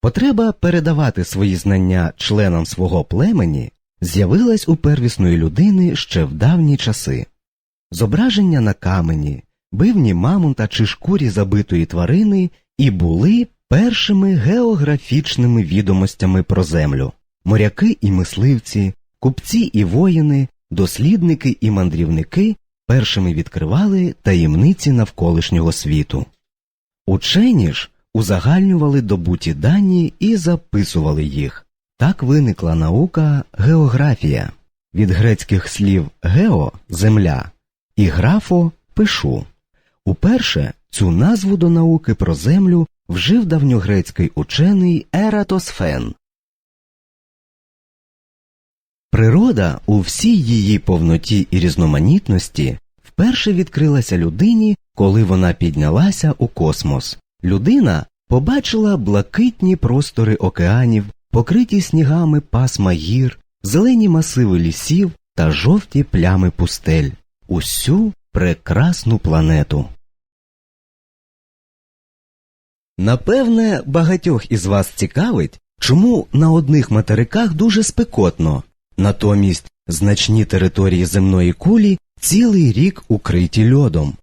Потреба передавати свої знання членам свого племені з'явилась у первісної людини ще в давні часи. Зображення на камені, бивні мамонта чи шкурі забитої тварини і були першими географічними відомостями про землю. Моряки і мисливці, купці і воїни, дослідники і мандрівники першими відкривали таємниці навколишнього світу. Учені ж узагальнювали добуті дані і записували їх. Так виникла наука географія від грецьких слів гео земля і графо пишу. Уперше цю назву до науки про землю вжив давньогрецький учений Ератосфен. Природа у всій її повноті і різноманітності вперше відкрилася людині, коли вона піднялася у космос. Людина побачила блакитні простори океанів, покриті снігами пасма гір, зелені масиви лісів та жовті плями пустель, усю прекрасну планету. Напевне, багатьох із вас цікавить, чому на одних материках дуже спекотно, натомість значні території земної кулі цілий рік укриті льодом.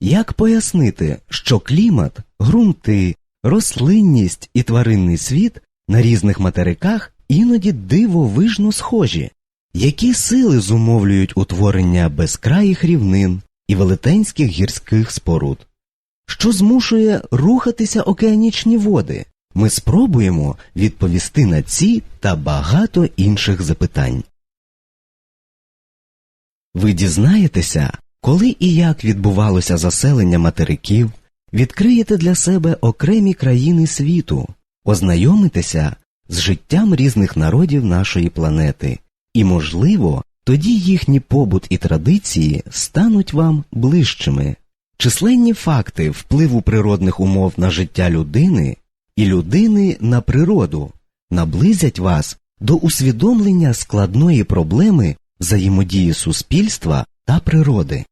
Як пояснити, що клімат, ґрунти, рослинність і тваринний світ на різних материках іноді дивовижно схожі? Які сили зумовлюють утворення безкраїх рівнин і велетенських гірських споруд? Що змушує рухатися океанічні води? Ми спробуємо відповісти на ці та багато інших запитань. Ви дізнаєтеся, коли і як відбувалося заселення материків, відкриєте для себе окремі країни світу, ознайомитеся з життям різних народів нашої планети, і, можливо, тоді їхній побут і традиції стануть вам ближчими. Численні факти впливу природних умов на життя людини і людини на природу наблизять вас до усвідомлення складної проблеми взаємодії суспільства та природи.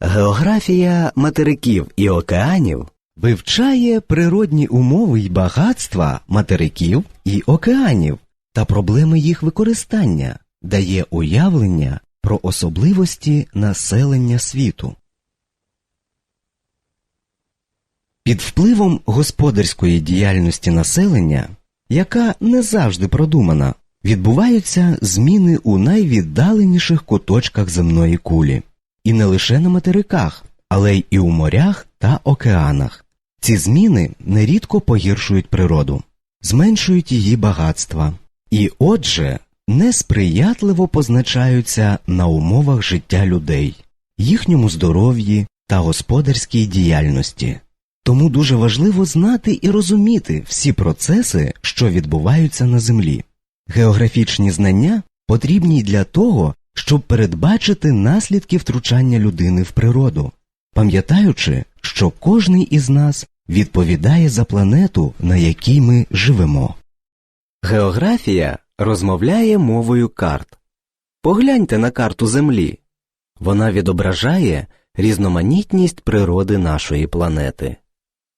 Географія материків і океанів вивчає природні умови й багатства материків і океанів та проблеми їх використання, дає уявлення про особливості населення світу. Під впливом господарської діяльності населення, яка не завжди продумана, відбуваються зміни у найвіддаленіших куточках земної кулі, і не лише на материках, але й у морях та океанах. Ці зміни нерідко погіршують природу, зменшують її багатства, і, отже, несприятливо позначаються на умовах життя людей, їхньому здоров'ї та господарській діяльності. Тому дуже важливо знати і розуміти всі процеси, що відбуваються на землі. Географічні знання потрібні для того, щоб передбачити наслідки втручання людини в природу, пам'ятаючи, що кожний із нас відповідає за планету, на якій ми живемо. Географія розмовляє мовою карт. Погляньте на карту Землі. Вона відображає різноманітність природи нашої планети.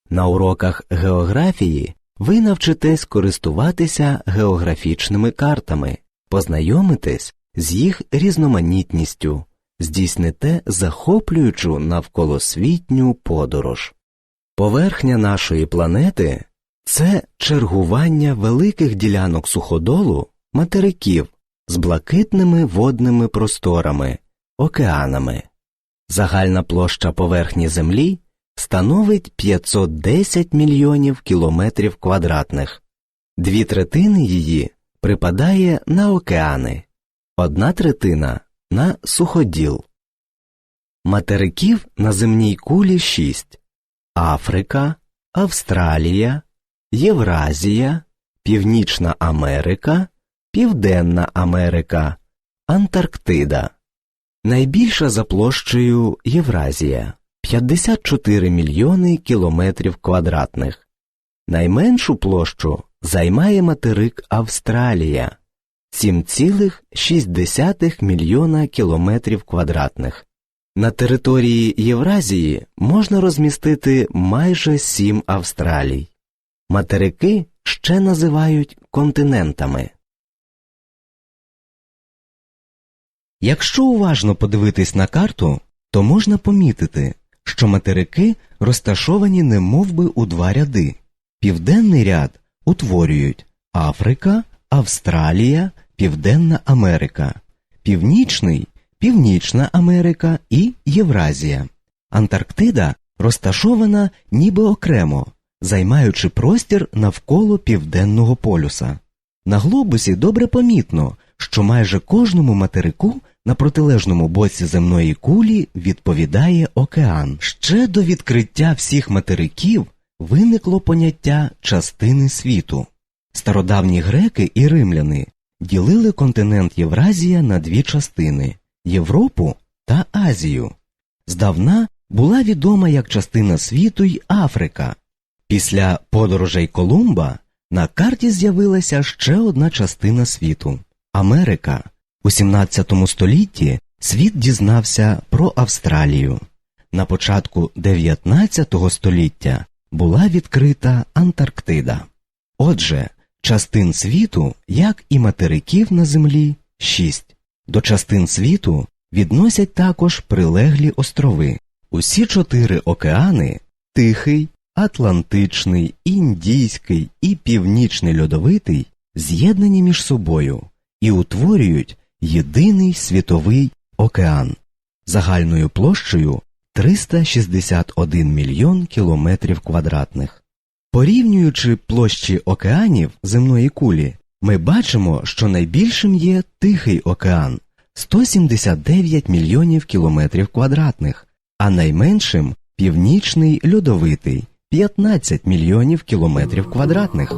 На уроках географії ви навчитесь користуватися географічними картами, познайомитесь з їх різноманітністю, здійсните захоплюючу навколосвітню подорож. Поверхня нашої планети це чергування великих ділянок суходолу материків з блакитними водними просторами, океанами. Загальна площа поверхні Землі становить 510 мільйонів кілометрів квадратних, дві третини її припадає на океани, одна третина на суходіл. Материків на земній кулі шість Африка, Австралія, Євразія, Північна Америка, Південна Америка, Антарктида. Найбільша за площею Євразія 54 мільйони кілометрів квадратних. Найменшу площу займає материк Австралія 7,6 мільйона кілометрів квадратних. На території Євразії можна розмістити майже сім Австралій. Материки ще називають континентами. Якщо уважно подивитись на карту, то можна помітити, що материки розташовані немовби у два ряди. Південний ряд утворюють Африка, Австралія, Південна Америка, Північний Північна Америка і Євразія. Антарктида розташована ніби окремо, займаючи простір навколо Південного полюса. На глобусі добре помітно, що майже кожному материку на протилежному боці земної кулі відповідає океан. Ще до відкриття всіх материків виникло поняття частини світу. Стародавні греки і римляни ділили континент Євразія на дві частини Європу та Азію. Здавна була відома як частина світу й Африка. Після подорожей Колумба на карті з'явилася ще одна частина світу Америка. У 17 столітті світ дізнався про Австралію. На початку 19 століття була відкрита Антарктида. Отже, частин світу, як і материків на землі, шість. До частин світу відносять також прилеглі острови. Усі чотири океани Тихий, Атлантичний, Індійський і Північний льодовитий з'єднані між собою і утворюють єдиний світовий океан загальною площею 361 мільйон кілометрів квадратних. Порівнюючи площі океанів земної кулі, ми бачимо, що найбільшим є Тихий океан 179 мільйонів кілометрів квадратних, а найменшим Північний льодовитий 15 мільйонів кілометрів квадратних.